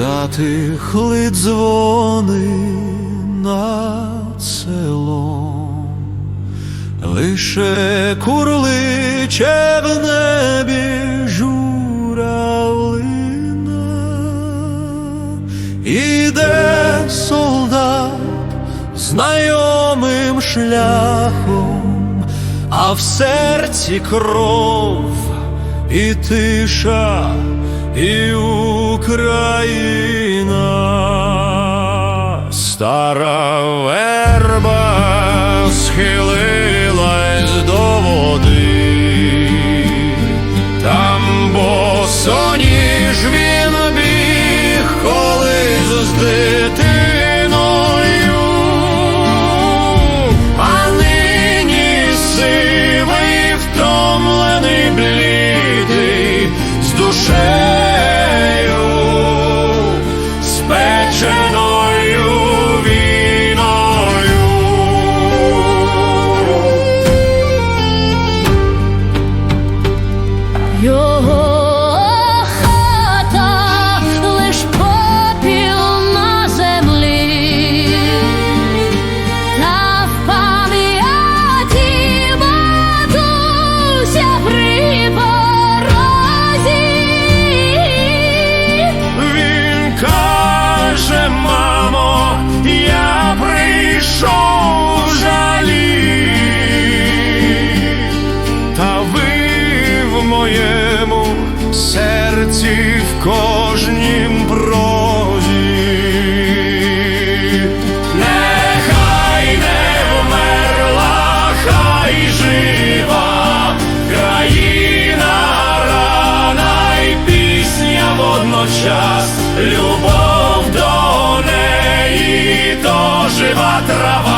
Затихли дзвони над селом, лише курличе в небі журавлина, іде солдат знайомим шляхом, а в серці кров і тиша, і Україна, стара верба схилилась до води, там босоніж він біг колись з дитиною, а нині сивий, втомлений, блідий, з душею, серці в кожнім прозі. Нехай не вмерла, хай жива країна рана й пісня водночас, любов до неї то жива трава.